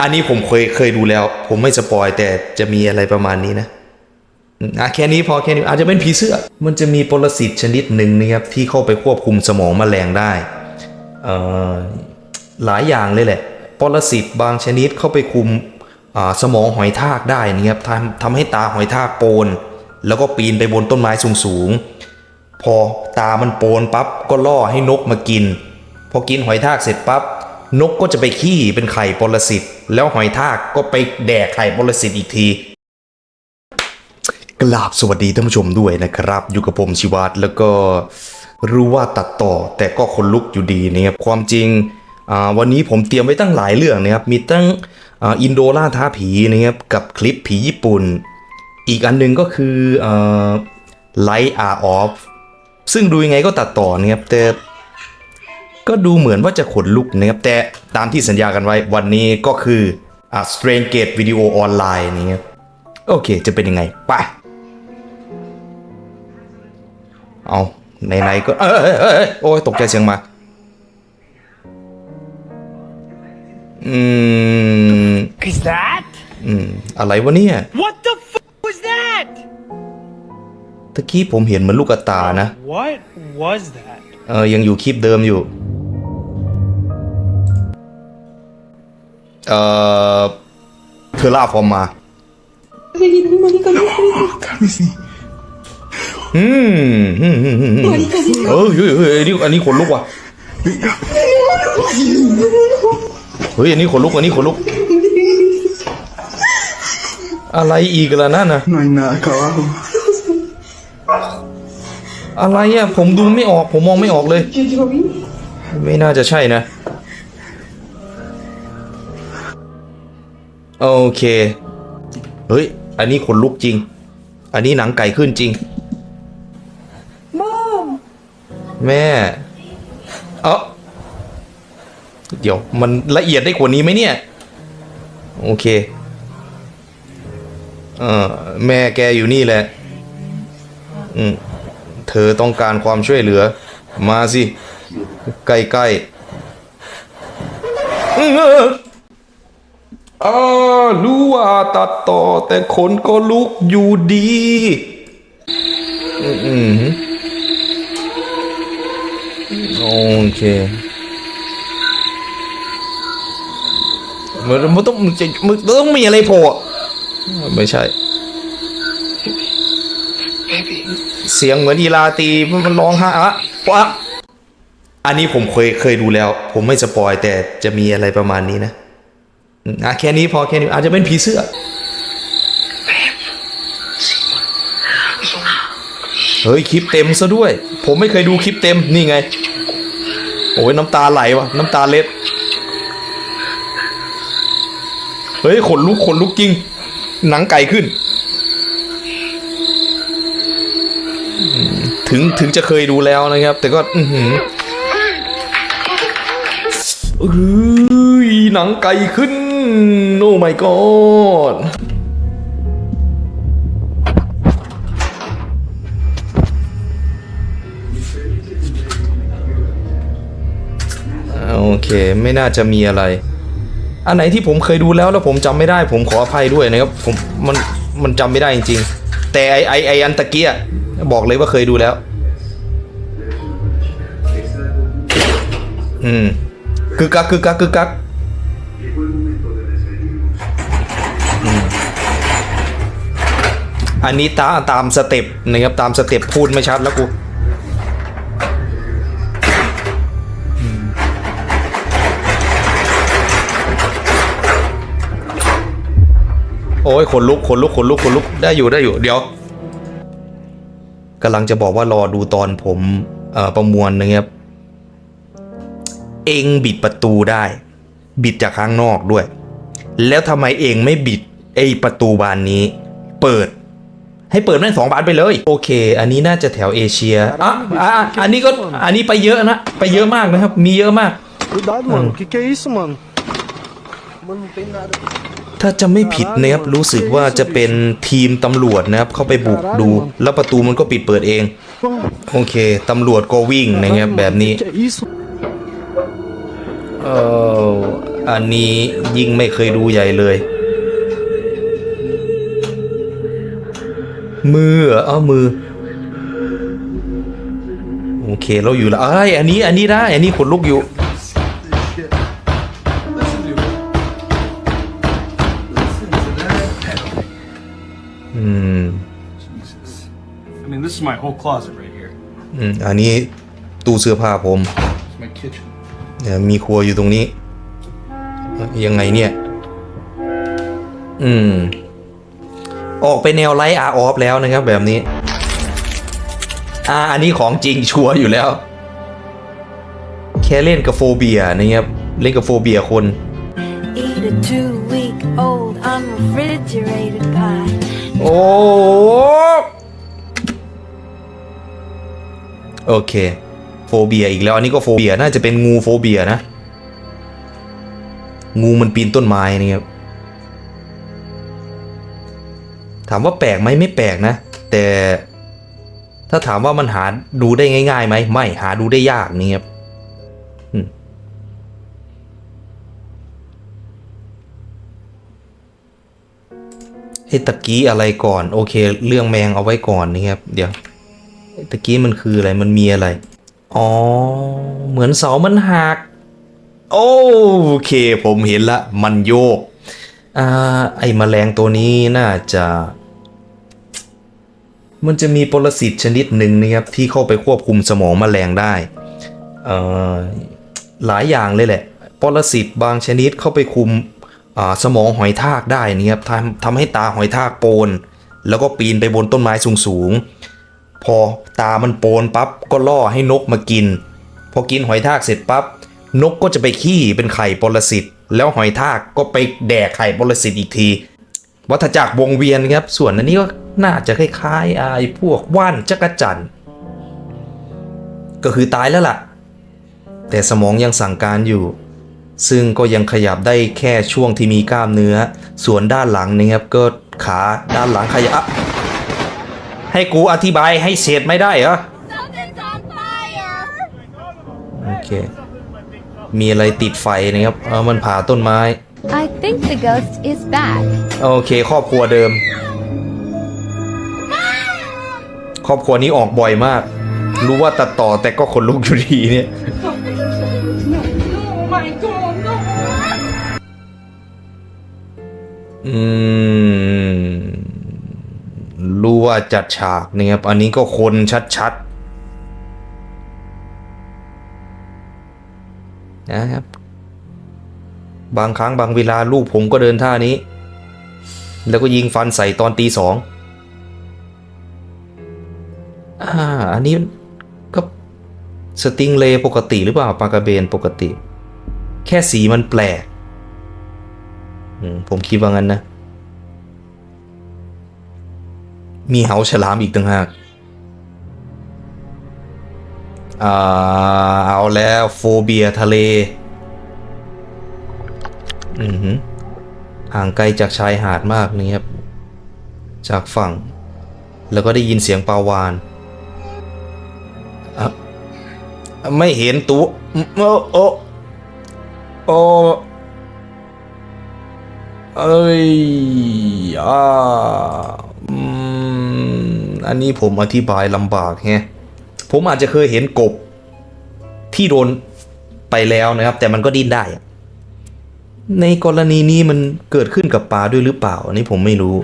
อันนี้ผมเคยเคยดูแล้ว ผมไม่สปอยแต่จะมีอะไรประมาณนี้นะอะแค่นี้พอแค่นี้อาจจะเป็นผีเสื้อ มันจะมีปรสิตชนิดหนึ่งนะครับที่เข้าไปควบคุมสมองแมลงได้เอ่อหลายอย่างเลยแหละปรสิตบางชนิดเข้าไปคุมอ่าสมองหอยทากได้นะครับทำทำให้ตาหอยทากโปน แล้วก็ปีนไปบนต้นไม้สูงๆพอตามันโปนปั๊บก็ล่อให้นกมากิน พอกินหอยทากเสร็จปั๊บ นกก็จะไปขี้เป็นไข่ปรสิตแล้วหอยทากก็ไปแดกไข่ปรสิตอีกทีกราบสวัสดีท่านผู้ชมด้วยนะครับ อยู่กับผมชิวัตแล้วก็รู้ว่าตัดต่อแต่ก็คนลุกอยู่ดีนะครับความจริงวันนี้ผมเตรียมไว้ตั้งหลายเรื่องนะครับ มีตั้งอ,อินโดล่าท้าผีนะครับกับคลิปผีญี่ปุ่น อีกอันหนึงก็คือไลท์อาร์ออฟซึ่งดูยังไงก็ตัดต่อนะครับแต่ ก็ดูเหมือนว่าจะขนลุกนะครับแต่ตามที่สัญญากันไว้วันนี้ก็คืออ่า Strange Gate Video Online นี่ครับโอเคจะเป็นยังไงไปเอาไหนๆก็เอยเอยเอยเอยโอ้ยตกใจเสียงมาอืม Is that? อืมอะไรวะเนี่ย What the f was that? ตะกี้ผมเห็นเหมือนลูกกระตานะ What was that? เออยังอยู่คลิปเดิมอยู่ เออเธอล่าฟอร์มมาอืมอืมอืมอืมอืมเออเฮ้ยเฮ้ยอันนี้อันนี้ขนลุกว่ะเฮ้ยอันนี้ขนลุกอันนี้ขนลุก อะไรอีกล่ะนั่นน่ะ No hay nada acá abajo. อะไรอะผมดูไม่ออกผมมองไม่ออกเลยไม่น่าจะใช่นะ โอเค เฮ้ย อันนี้ขนลุกจริง อันนี้หนังไก่ขึ้นจริง แม่ เออเดี๋ยวมันละเอียดได้กว่านี้ไหมเนี่ย โอเค เออแม่แกอยู่นี่แหละ อืมเธอต้องการความช่วยเหลือ มาสิ ใกล้ๆ อ่ารู้ว่าตัดต่อแต่คนก็ลุกอยู่ดี อืมโอเคมันมันต้องมันจะมันต้องมีอะไรโผล่ไม่ใช่ เสียงเหมือนอีลาตีมันร้องไห้อะวะอันนี้ผมเคยเคยดูแล้ว ผมไม่สปอยแต่จะมีอะไรประมาณนี้นะ อะแค่นี้พอแค่นี้อาจจะเป็นผีเสื้อเฮ้ยคลิปเต็มซะด้วย ผมไม่เคยดูคลิปเต็มนี่ไง โอ้ยน้ำตาไหลวะน้ำตาเล็ดเฮ้ยขนลุกขนลุกจริง หนังไก่ขึ้น ถึงถึงจะเคยดูแล้วนะครับ แต่ก็ อือหือเอ้ยหนังไก่ขึ้น โอ้ my god โอเค ไม่น่าจะมีอะไร อันไหนที่ผมเคยดูแล้วแล้วผมจำไม่ได้ ผมขออภัยด้วยนะครับผมมันมันจำไม่ได้จริงๆ แต่ไอไอไออันตะเกียบอกเลยว่าเคยดูแล้ว อืมกึกกักกึกกักกึกกัก อันนี้ตาตามสเต็ปนะครับตามสเต็ปพูดไม่ชัดแล้วกูโอ้ยขนลุกขนลุกขนลุกขนลุกได้อยู่ได้อยู่เดี๋ยวกำลังจะบอกว่ารอดูตอนผมประมวลนะครับ เองบิดประตูได้ บิดจากข้างนอกด้วย แล้วทำไมเองไม่บิดไอประตูบานนี้ เปิด ให้เปิดแม่งสองบานไปเลย โอเค อันนี้น่าจะแถวเอเชียอะอะอันนี้ก็อันนี้ไปเยอะนะ ไปเยอะมากนะครับ มี iyơ มาก Cuidado, mano. O que, que é isso, mano? Mano, não tem nada. ถ้าจะไม่ผิดนะครับรู้สึกว่าจะเป็นทีมตำรวจนะครับเข้าไปบุกดู แล้วประตูมันก็ปิดเปิดเอง Mano, โอเคตำรวจก็วิ่งนะครับแบบนี้ que é isso? เอออันนี้ยิ่งไม่เคยดูใหญ่เลย มือเหรอเอามือ โอเคเราอยู่แล้วเอ้ยอันนี้อันนี้ได้อันนี้ขนลุกอยู่ อืม I mean, this is my whole closet right here. อืมอันนี้ตู้เสื้อผ้าผม It's my kitchen. เนี่ยมีครัวอยู่ตรงนี้ ยังไงเนี่ย อืม ออกไปแนวไลท์อาร์ออฟแล้วนะครับแบบนี้อ่าอันนี้ของจริงชัวร์อยู่แล้ว แค่เล่นกับโฟเบียนะครับเล่นกับโฟเบียคน Eat a two week old unrefrigerated pie. โอ้โอเคโฟเบียอีกแล้ว อันนี้ก็โฟเบียน่าจะเป็นงูโฟเบียนะ งูมันปีนต้นไม้นี่ครับ ถามว่าแปลกไหมไม่แปลกนะ แต่ถ้าถามว่ามันหาดูได้ง่ายๆไหมไม่หาดูได้ยากนี่ครับไอ้ตะกี้อะไรก่อน โอเค เรื่องแมงเอาไว้ก่อนนี่ครับเดี๋ยวตะกี้มันคืออะไรมันมีอะไร อ๋อ เหมือนเสามันหักโอเค ผมเห็นละ มันโยกอ่าไอ้แมลงตัวนี้น่าจะ มันจะมีปรสิตชนิดหนึ่งนะครับที่เข้าไปควบคุมสมองแมลงได้หลายอย่างเลยแหละปรสิตบางชนิดเข้าไปคุมสมองหอยทากได้นะครับทำทำให้ตาหอยทากโปน แล้วก็ปีนไปบนต้นไม้สูงๆพอตามันโปนปั๊บก็ล่อให้นกมากิน พอกินหอยทากเสร็จปั๊บนกก็จะไปขี้เป็นไข่ปรสิตแล้วหอยทากก็ไปแดกไข่ปรสิตอีกที วัฏจักรวงเวียนครับส่วนอันนี้ก็ น่าจะคล้ายๆไอ้พวกว่านจักรจันทร์ก็คือตายแล้วล่ะ แต่สมองยังสั่งการอยู่ ซึ่งก็ยังขยับได้แค่ช่วงที่มีกล้ามเนื้อ ส่วนด้านหลังนะครับก็ขาด้านหลังขยับอะให้กูอธิบายให้เสร็จไม่ได้เหรอ Something's on fire! โอเคมีอะไรติดไฟนะครับเออมันผ่าต้นไม้ I think the ghost is back. โอเค ครอบครัวเดิม ครอบครัวนี้ออกบ่อยมาก รู้ว่าตัดต่อแต่ก็ขนลุกอยู่ดีเนี่ยอืม รู้ว่าจัดฉากเนี่ยครับ อันนี้ก็คนชัดๆ นะครับ บางครั้งบางเวลาลูกผมก็เดินท่านี้ แล้วก็ยิงฟันใส่ตอนตีสอง อ่า อันนี้ก็สติงเลปกติหรือเปล่าปากระเบนปกติ แค่สีมันแปลกผมคิดว่างั้นนะ มีเหาฉลามอีกต่างหากอ่าเอาแล้วโฟเบียทะเล อือหือห่างไกลจากชายหาดมากนี่ครับ จากฝั่ง แล้วก็ได้ยินเสียงปลาวาน ไม่เห็นตัวโอ้โอ้โอ้เอ้ยอ่าอืมอันนี้ผมอธิบายลำบากแฮะผมอาจจะเคยเห็นกบ ที่โดนไปแล้วนะครับ แต่มันก็ดิ้นได้ ในกรณีนี้มันเกิดขึ้นกับปลาด้วยหรือเปล่า อันนี้ผมไม่รู้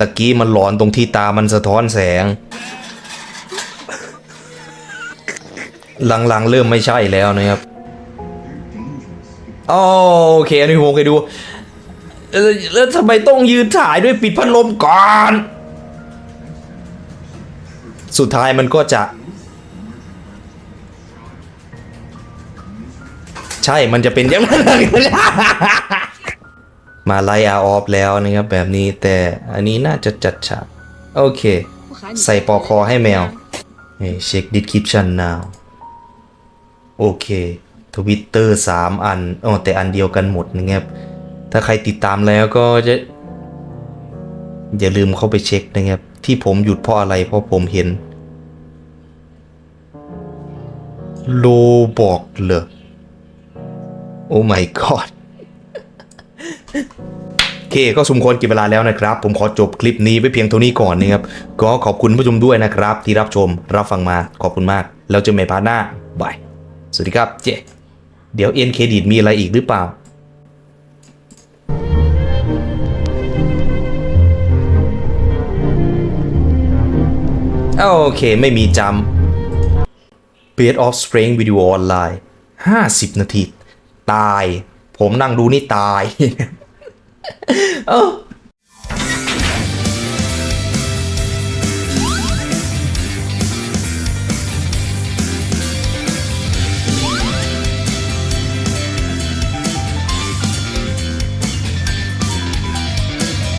ตะกี้มันหลอนตรงที่ตามันสะท้อนแสง หลังๆ เริ่มไม่ใช่แล้วนะครับโอเคอันนี้ผมเคยดู แล้วทำไมต้องยืนถ่ายด้วยปิดพัดลมก่อน สุดท้ายมันก็จะ ใช่มันจะเป็นอย่างนั้น มาไล่อาออฟแล้วนะครับแบบนี้แต่อันนี้น่าจะจัดฉากโอเค ใส่ปอกคอให้แมวเช็คดิสคริปชัน now โอเคทวิตเตอร์สามอันอ๋อแต่อันเดียวกันหมดนะครับถ้าใครติดตามแล้วก็จะ อย่าลืมเข้าไปเช็คนะครับ ที่ผมหยุดเพราะอะไรเพราะผมเห็นโลบอกเหรอโอ้ my god โอเคก็สมควรเก็บเวลาแล้วนะครับ ผมขอจบคลิปนี้ไว้เพียงเท่านี้ก่อนนะครับ ก็ขอบคุณผู้ชมด้วยนะครับ ที่รับชมรับฟังมาขอบคุณมาก แล้วเจอกันใหม่พาร์ทหน้าบายสวัสดีครับเจเดี๋ยวเอ็นเครดิตมีอะไรอีกหรือเปล่าโอเคไม่มีจำ Bed of Strength วิดีโอออนไลน์50 นาที ตาย ผมนั่งดูนี่ตาย เออ